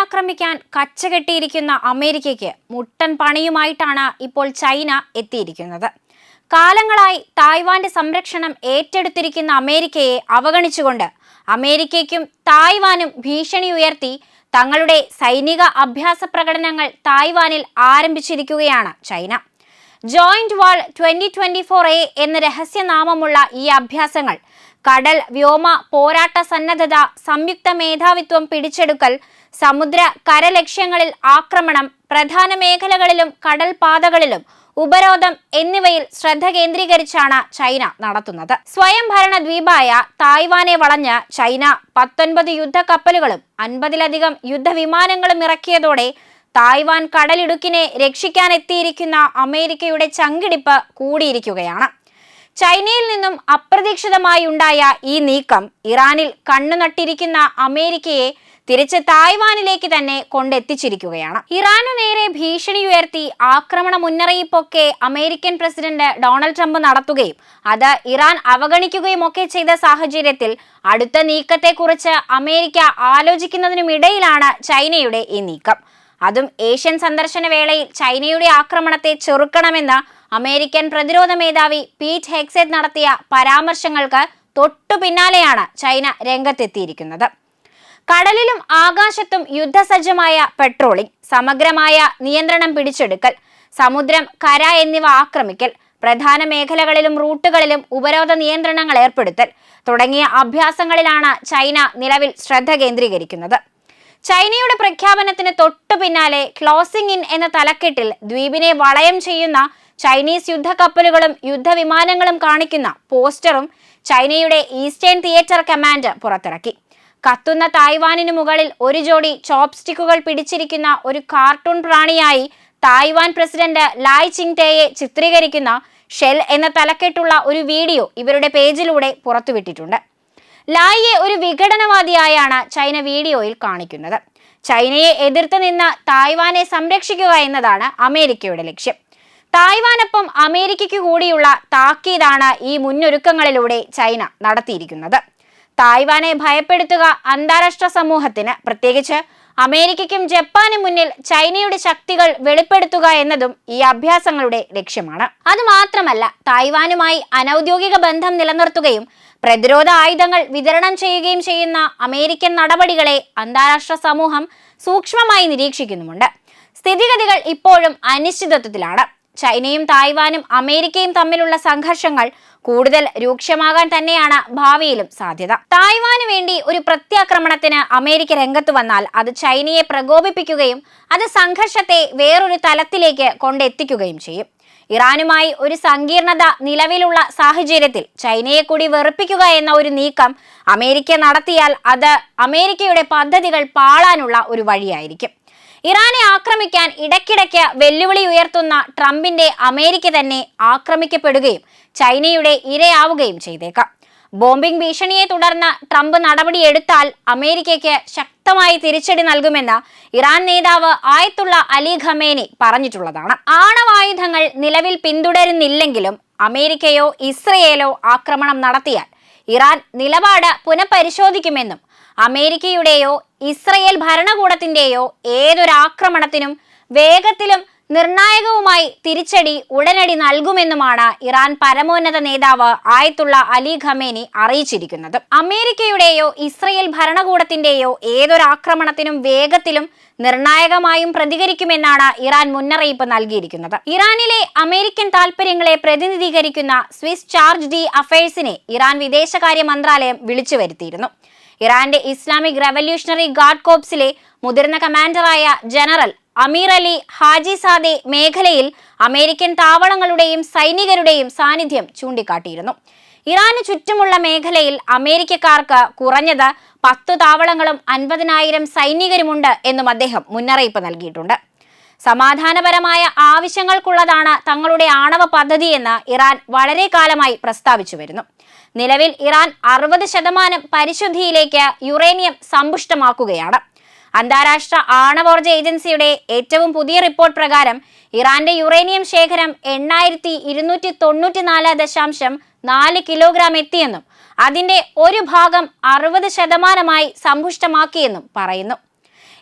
ആക്രമിക്കാൻ കച്ചകെട്ടിയിരിക്കുന്ന അമേരിക്കയ്ക്ക് മുട്ടൻ പണിയുമായിട്ടാണ് ഇപ്പോൾ ചൈന എത്തിയിരിക്കുന്നത്. കാലങ്ങളായി തായ്വാന്റെ സംരക്ഷണം ഏറ്റെടുത്തിരിക്കുന്ന അമേരിക്കയെ അവഗണിച്ചുകൊണ്ട് അമേരിക്കയ്ക്കും തായ്വാനും ഭീഷണി ഉയർത്തി തങ്ങളുടെ സൈനിക അഭ്യാസ പ്രകടനങ്ങൾ തായ്വാനിൽ ആരംഭിച്ചിരിക്കുകയാണ് China. Joint wall twenty twenty four A എന്ന രഹസ്യനാമമുള്ള ഈ അഭ്യാസങ്ങൾ കടൽ വ്യോമ പോരാട്ട സന്നദ്ധത സംയുക്ത മേധാവിത്വം പിടിച്ചെടുക്കൽ സമുദ്ര കരലക്ഷ്യങ്ങളിൽ ആക്രമണം പ്രധാന മേഖലകളിലും കടൽപാതകളിലും ഉപരോധം എന്നിവയിൽ ശ്രദ്ധ കേന്ദ്രീകരിച്ചാണ് ചൈന നടത്തുന്നത്. സ്വയംഭരണ ദ്വീപായ തായ്വാനെ വളഞ്ഞ് ചൈന പത്തൊൻപത് യുദ്ധക്കപ്പലുകളും അൻപതിലധികം യുദ്ധവിമാനങ്ങളും ഇറക്കിയതോടെ തായ്വാൻ കടലിടുക്കിനെ രക്ഷിക്കാനെത്തിയിരിക്കുന്ന അമേരിക്കയുടെ ചങ്കിടിപ്പ് കൂടിയിരിക്കുകയാണ്. ചൈനയിൽ നിന്നും അപ്രതീക്ഷിതമായി ഉണ്ടായ ഈ നീക്കം ഇറാനിൽ കണ്ണുനട്ടിരിക്കുന്ന അമേരിക്കയെ തിരിച്ച് തായ്വാനിലേക്ക് തന്നെ കൊണ്ടെത്തിച്ചിരിക്കുകയാണ്. ഇറാനു നേരെ ഭീഷണി ഉയർത്തി ആക്രമണ മുന്നറിയിപ്പൊക്കെ അമേരിക്കൻ പ്രസിഡന്റ് ഡൊണാൾഡ് ട്രംപ് നടത്തുകയും അത് ഇറാൻ അവഗണിക്കുകയും ഒക്കെ ചെയ്ത സാഹചര്യത്തിൽ അടുത്ത നീക്കത്തെക്കുറിച്ച് അമേരിക്ക ആലോചിക്കുന്നതിനുമിടയിലാണ് ചൈനയുടെ ഈ നീക്കം. അതും ഏഷ്യൻ സന്ദർശന വേളയിൽ ചൈനയുടെ ആക്രമണത്തെ ചെറുക്കണമെന്ന് അമേരിക്കൻ പ്രതിരോധ മേധാവി പീറ്റ് ഹെക്സെറ്റ് നടത്തിയ പരാമർശങ്ങൾക്ക് തൊട്ടു പിന്നാലെയാണ് ചൈന രംഗത്തെത്തിയിരിക്കുന്നത്. കടലിലും ആകാശത്തും യുദ്ധസജ്ജമായ പെട്രോളിംഗ് സമഗ്രമായ നിയന്ത്രണം പിടിച്ചെടുക്കൽ സമുദ്രം കര എന്നിവ ആക്രമിക്കൽ പ്രധാന മേഖലകളിലും റൂട്ടുകളിലും ഉപരോധ നിയന്ത്രണങ്ങൾ ഏർപ്പെടുത്തൽ തുടങ്ങിയ അഭ്യാസങ്ങളിലാണ് ചൈന നിലവിൽ ശ്രദ്ധ കേന്ദ്രീകരിക്കുന്നത്. ചൈനയുടെ പ്രഖ്യാപനത്തിന് തൊട്ടു പിന്നാലെ ക്ലോസിംഗ് ഇൻ എന്ന തലക്കെട്ടിൽ ദ്വീപിനെ വളയം ചെയ്യുന്ന ചൈനീസ് യുദ്ധക്കപ്പലുകളും യുദ്ധവിമാനങ്ങളും കാണിക്കുന്ന പോസ്റ്ററും ചൈനയുടെ ഈസ്റ്റേൺ തിയേറ്റർ കമാൻഡ് പുറത്തിറക്കി. കത്തുന്ന തായ്വാനിനു മുകളിൽ ഒരു ജോഡി ചോപ്സ്റ്റിക്കുകൾ പിടിച്ചിരിക്കുന്ന ഒരു കാർട്ടൂൺ പ്രാണിയായി തായ്വാൻ പ്രസിഡന്റ് ലായ് ചിങ്ടേയെ ചിത്രീകരിക്കുന്ന ഷെൽ എന്ന തലക്കെട്ടുള്ള ഒരു വീഡിയോ ഇവരുടെ പേജിലൂടെ പുറത്തുവിട്ടിട്ടുണ്ട്. ലായിയെ ഒരു വിഘടനവാദിയായാണ് ചൈന വീഡിയോയിൽ കാണിക്കുന്നത്. ചൈനയെ എതിർത്ത് നിന്ന് തായ്വാനെ സംരക്ഷിക്കുക എന്നതാണ് അമേരിക്കയുടെ ലക്ഷ്യം. തായ്വാനൊപ്പം അമേരിക്കയ്ക്ക് കൂടിയുള്ള താക്കീതാണ് ഈ മുന്നൊരുക്കങ്ങളിലൂടെ ചൈന നടത്തിയിരിക്കുന്നത്. തായ്വാനെ ഭയപ്പെടുത്തുക അന്താരാഷ്ട്ര സമൂഹത്തിന്. പ്രത്യേകിച്ച് അമേരിക്കയ്ക്കും ജപ്പാനും മുന്നിൽ ചൈനയുടെ ശക്തികൾ വെളിപ്പെടുത്തുക എന്നതും ഈ അഭ്യാസങ്ങളുടെ ലക്ഷ്യമാണ്. അത് മാത്രമല്ല തായ്വാനുമായി അനൌദ്യോഗിക ബന്ധം നിലനിർത്തുകയും പ്രതിരോധ ആയുധങ്ങൾ വിതരണം ചെയ്യുകയും ചെയ്യുന്ന അമേരിക്കൻ നടപടികളെ അന്താരാഷ്ട്ര സമൂഹം സൂക്ഷ്മമായി നിരീക്ഷിക്കുന്നുമുണ്ട്. സ്ഥിതിഗതികൾ ഇപ്പോഴും അനിശ്ചിതത്വത്തിലാണ്. ചൈനയും തായ്വാനും അമേരിക്കയും തമ്മിലുള്ള സംഘർഷങ്ങൾ കൂടുതൽ രൂക്ഷമാകാൻ തന്നെയാണ് ഭാവിയിലും സാധ്യത. തായ്വാന് വേണ്ടി ഒരു പ്രത്യാക്രമണത്തിന് അമേരിക്ക രംഗത്ത് വന്നാൽ അത് ചൈനയെ പ്രകോപിപ്പിക്കുകയും അത് സംഘർഷത്തെ വേറൊരു തലത്തിലേക്ക് കൊണ്ടെത്തിക്കുകയും ചെയ്യും. ഇറാനുമായി ഒരു സങ്കീർണത നിലവിലുള്ള സാഹചര്യത്തിൽ ചൈനയെ കൂടി വെറുപ്പിക്കുക എന്ന ഒരു നീക്കം അമേരിക്ക നടത്തിയാൽ അത് അമേരിക്കയുടെ പദ്ധതികൾ പാളാനുള്ള ഒരു വഴിയായിരിക്കും. ഇറാനെ ആക്രമിക്കാൻ ഇടയ്ക്കിടയ്ക്ക് വെല്ലുവിളി ഉയർത്തുന്ന ട്രംപിന്റെ അമേരിക്ക തന്നെ ആക്രമിക്കപ്പെടുകയും ചൈനയുടെ ഇരയാവുകയും ചെയ്തേക്കാം. ബോംബിംഗ് ഭീഷണിയെ തുടർന്ന് ട്രംപ് നടപടിയെടുത്താൽ അമേരിക്കയ്ക്ക് ശക്തമായി തിരിച്ചടി നൽകുമെന്ന് ഇറാൻ നേതാവ് ആയത്തുള്ള അലി ഖമേനി പറഞ്ഞിട്ടുള്ളതാണ്. ആണവായുധങ്ങൾ നിലവിൽ പിന്തുടരുന്നില്ലെങ്കിലും അമേരിക്കയോ ഇസ്രയേലോ ആക്രമണം നടത്തിയാൽ ഇറാൻ നിലപാട് പുനഃപരിശോധിക്കുമെന്നും അമേരിക്കയുടെയോ ഇസ്രയേൽ ഭരണകൂടത്തിന്റെയോ ഏതൊരാക്രമണത്തിനും വേഗത്തിലും നിർണായകവുമായി തിരിച്ചടി ഉടനടി നൽകുമെന്നുമാണ് ഇറാൻ പരമോന്നത നേതാവ് ആയത്തുള്ള അലി ഖമേനി അറിയിച്ചിരിക്കുന്നത്. അമേരിക്കയുടെയോ ഇസ്രയേൽ ഭരണകൂടത്തിന്റെയോ ഏതൊരാക്രമണത്തിനും വേഗത്തിലും നിർണായകമായും പ്രതികരിക്കുമെന്നാണ് ഇറാൻ മുന്നറിയിപ്പ് നൽകിയിരിക്കുന്നത്. ഇറാനിലെ അമേരിക്കൻ താൽപര്യങ്ങളെ പ്രതിനിധീകരിക്കുന്ന സ്വിസ് ചാർജ് ഡി അഫയേഴ്സിനെ ഇറാൻ വിദേശകാര്യ മന്ത്രാലയം വിളിച്ചു വരുത്തിയിരുന്നു. ഇറാന്റെ ഇസ്ലാമിക് റവല്യൂഷണറി ഗാർഡ് കോപ്സിലെ മുതിർന്ന കമാൻഡറായ general Amir Ali Haji Zadeh മേഖലയിൽ അമേരിക്കൻ താവളങ്ങളുടെയും സൈനികരുടെയും സാന്നിധ്യം ചൂണ്ടിക്കാട്ടിയിരുന്നു. ഇറാന് ചുറ്റുമുള്ള മേഖലയിൽ അമേരിക്കക്കാർക്ക് കുറഞ്ഞത് പത്തു താവളങ്ങളും അൻപതിനായിരം സൈനികരുമുണ്ട് എന്നും അദ്ദേഹം മുന്നറിയിപ്പ് നൽകിയിട്ടുണ്ട്. സമാധാനപരമായ ആവശ്യങ്ങൾക്കുള്ളതാണ് തങ്ങളുടെ ആണവ പദ്ധതിയെന്ന് ഇറാൻ വളരെ കാലമായി പ്രസ്താവിച്ചു വരുന്നു. നിലവിൽ ഇറാൻ അറുപത് ശതമാനം പരിശുദ്ധിയിലേക്ക് യുറേനിയം സമ്പുഷ്ടമാക്കുകയാണ്. അന്താരാഷ്ട്ര ആണവോർജ ഏജൻസിയുടെ ഏറ്റവും പുതിയ റിപ്പോർട്ട് പ്രകാരം ഇറാന്റെ യുറേനിയം ശേഖരം എണ്ണായിരത്തി ഇരുന്നൂറ്റി തൊണ്ണൂറ്റിനാല് ദശാംശം നാല് കിലോഗ്രാം എത്തിയെന്നും അതിന്റെ ഒരു ഭാഗം അറുപത് ശതമാനമായി സമ്പുഷ്ടമാക്കിയെന്നും പറയുന്നു.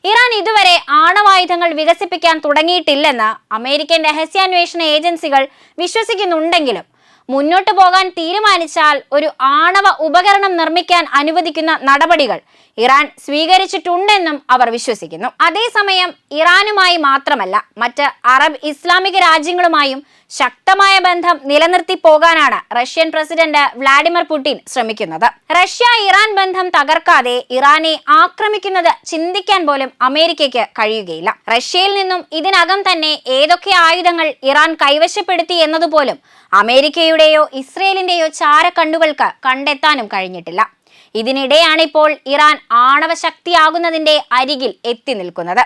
ഇറാൻ ഇതുവരെ ആണവായുധങ്ങൾ വികസിപ്പിക്കാൻ തുടങ്ങിയിട്ടില്ലെന്ന് അമേരിക്കൻ രഹസ്യാന്വേഷണ ഏജൻസികൾ വിശ്വസിക്കുന്നുണ്ടെങ്കിലും മുന്നോട്ടു പോകാൻ തീരുമാനിച്ചാൽ ഒരു ആണവ ഉപകരണം നിർമ്മിക്കാൻ അനുവദിക്കുന്ന നടപടികൾ ഇറാൻ സ്വീകരിച്ചിട്ടുണ്ടെന്നും അവർ വിശ്വസിക്കുന്നു. അതേസമയം ഇറാനുമായി മാത്രമല്ല മറ്റ് അറബ് ഇസ്ലാമിക രാജ്യങ്ങളുമായും ശക്തമായ ബന്ധം നിലനിർത്തി പോകാനാണ് റഷ്യൻ പ്രസിഡന്റ് വ്ളാഡിമിർ പുടിൻ ശ്രമിക്കുന്നത്. റഷ്യ ഇറാൻ ബന്ധം തകർക്കാതെ ഇറാനെ ആക്രമിക്കുന്നത് ചിന്തിക്കാൻ പോലും അമേരിക്കയ്ക്ക് കഴിയുകയില്ല. റഷ്യയിൽ നിന്നും ഇതിനകം തന്നെ ഏതൊക്കെ ആയുധങ്ങൾ ഇറാൻ കൈവശപ്പെടുത്തി എന്നതുപോലും അമേരിക്കയുടെയോ ഇസ്രയേലിന്റെയോ ചാരക്കണ്ണുകൾക്ക് കണ്ടെത്താനും കഴിഞ്ഞിട്ടില്ല. ഇതിനിടെയാണിപ്പോൾ ഇറാൻ ആണവ ശക്തിയാകുന്നതിന്റെ അരികിൽ എത്തി നിൽക്കുന്നത്.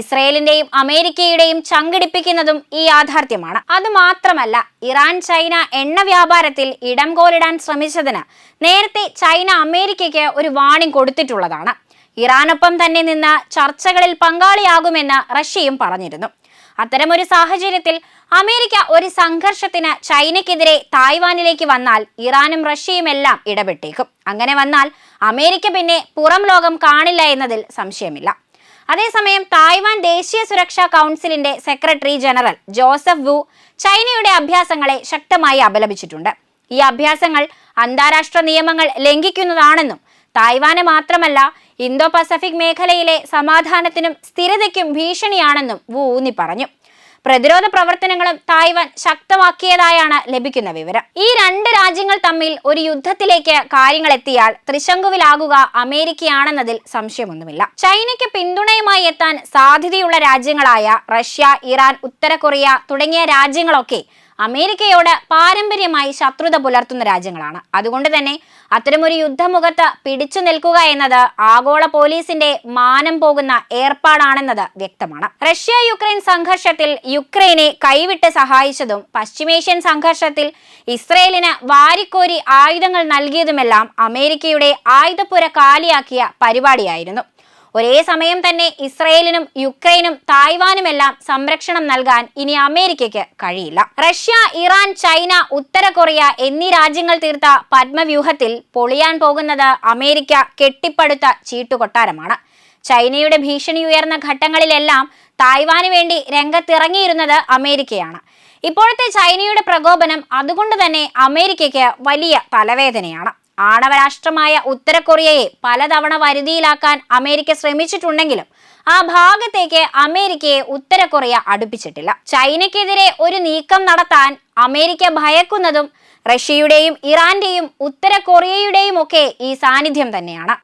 ഇസ്രയേലിന്റെയും അമേരിക്കയുടെയും ചങ്കിടിപ്പിക്കുന്നതും ഈ യാഥാർത്ഥ്യമാണ്. അത് മാത്രമല്ല ഇറാൻ ചൈന എണ്ണ വ്യാപാരത്തിൽ ഇടം കോലിടാൻ ശ്രമിച്ചതിന് നേരത്തെ ചൈന അമേരിക്കയ്ക്ക് ഒരു വാണിംഗ് കൊടുത്തിട്ടുള്ളതാണ്. ഇറാനൊപ്പം തന്നെ നിന്ന് ചർച്ചകളിൽ പങ്കാളിയാകുമെന്ന് റഷ്യയും പറഞ്ഞിരുന്നു. അത്തരമൊരു സാഹചര്യത്തിൽ അമേരിക്ക ഒരു സംഘർഷത്തിന് ചൈനയ്ക്കെതിരെ തായ്വാനിലേക്ക് വന്നാൽ ഇറാനും റഷ്യയും എല്ലാം ഇടപെട്ടേക്കും. അങ്ങനെ വന്നാൽ അമേരിക്ക പിന്നെ പുറം ലോകം കാണില്ല എന്നതിൽ സംശയമില്ല. അതേസമയം തായ്വാൻ ദേശീയ സുരക്ഷാ കൗൺസിലിന്റെ സെക്രട്ടറി ജനറൽ ജോസഫ് വു ചൈനയുടെ അഭ്യാസങ്ങളെ ശക്തമായി അപലപിച്ചിട്ടുണ്ട്. ഈ അഭ്യാസങ്ങൾ അന്താരാഷ്ട്ര നിയമങ്ങൾ ലംഘിക്കുന്നതാണെന്നും തായ്വാന് മാത്രമല്ല ഇന്തോ പസഫിക് മേഖലയിലെ സമാധാനത്തിനും സ്ഥിരതയ്ക്കും ഭീഷണിയാണെന്നും വു ഊന്നി പറഞ്ഞു. പ്രതിരോധ പ്രവർത്തനങ്ങളും തായ്വാൻ ശക്തമാക്കിയതായാണ് ലഭിക്കുന്ന വിവരം. ഈ രണ്ട് രാജ്യങ്ങൾ തമ്മിൽ ഒരു യുദ്ധത്തിലേക്ക് കാര്യങ്ങൾ എത്തിയാൽ ത്രിശങ്കുവിലാകുക അമേരിക്കയാണെന്നതിൽ സംശയമൊന്നുമില്ല. ചൈനയ്ക്ക് പിന്തുണയുമായി എത്താൻ സാധ്യതയുള്ള രാജ്യങ്ങളായ റഷ്യ ഇറാൻ ഉത്തര കൊറിയ തുടങ്ങിയ രാജ്യങ്ങളൊക്കെ അമേരിക്കയോട് പാരമ്പര്യമായി ശത്രുത പുലർത്തുന്ന രാജ്യങ്ങളാണ്. അതുകൊണ്ട് തന്നെ അത്തരമൊരു യുദ്ധമുഖത്ത് പിടിച്ചു നിൽക്കുക എന്നത് ആഗോള പോലീസിന്റെ മാനം പോകുന്ന ഏർപ്പാടാണെന്നത് വ്യക്തമാണ്. റഷ്യ യുക്രൈൻ സംഘർഷത്തിൽ യുക്രൈനെ കൈവിട്ട് സഹായിച്ചതും പശ്ചിമേഷ്യൻ സംഘർഷത്തിൽ ഇസ്രയേലിന് വാരിക്കോരി ആയുധങ്ങൾ നൽകിയതുമെല്ലാം അമേരിക്കയുടെ ആയുധപ്പുര കാലിയാക്കിയ പരിപാടിയായിരുന്നു. ഒരേ സമയം തന്നെ ഇസ്രയേലിനും യുക്രൈനും തായ്വാനുമെല്ലാം സംരക്ഷണം നൽകാൻ ഇനി അമേരിക്കയ്ക്ക് കഴിയില്ല. റഷ്യ ഇറാൻ ചൈന ഉത്തര കൊറിയ എന്നീ രാജ്യങ്ങൾ തീർത്ത പത്മവ്യൂഹത്തിൽ പൊളിയാൻ പോകുന്നത് അമേരിക്ക കെട്ടിപ്പടുത്ത ചീട്ടുകൊട്ടാരമാണ്. ചൈനയുടെ ഭീഷണി ഉയർന്ന ഘട്ടങ്ങളിലെല്ലാം തായ്വാന് വേണ്ടി രംഗത്തിറങ്ങിയിരുന്നത് അമേരിക്കയാണ്. ഇപ്പോഴത്തെ ചൈനയുടെ പ്രകോപനം അതുകൊണ്ട് തന്നെ അമേരിക്കയ്ക്ക് വലിയ തലവേദനയാണ്. ആണവരാഷ്ട്രമായ ഉത്തര കൊറിയയെ പലതവണ വരുതിയിലാക്കാൻ അമേരിക്ക ശ്രമിച്ചിട്ടുണ്ടെങ്കിലും ആ ഭാഗത്തേക്ക് അമേരിക്കയെ ഉത്തര കൊറിയ അടുപ്പിച്ചിട്ടില്ല. ചൈനയ്ക്കെതിരെ ഒരു നീക്കം നടത്താൻ അമേരിക്ക ഭയക്കുന്നതും റഷ്യയുടെയും ഇറാന്റെയും ഉത്തര കൊറിയയുടെയും ഒക്കെ ഈ സാന്നിധ്യം തന്നെയാണ്.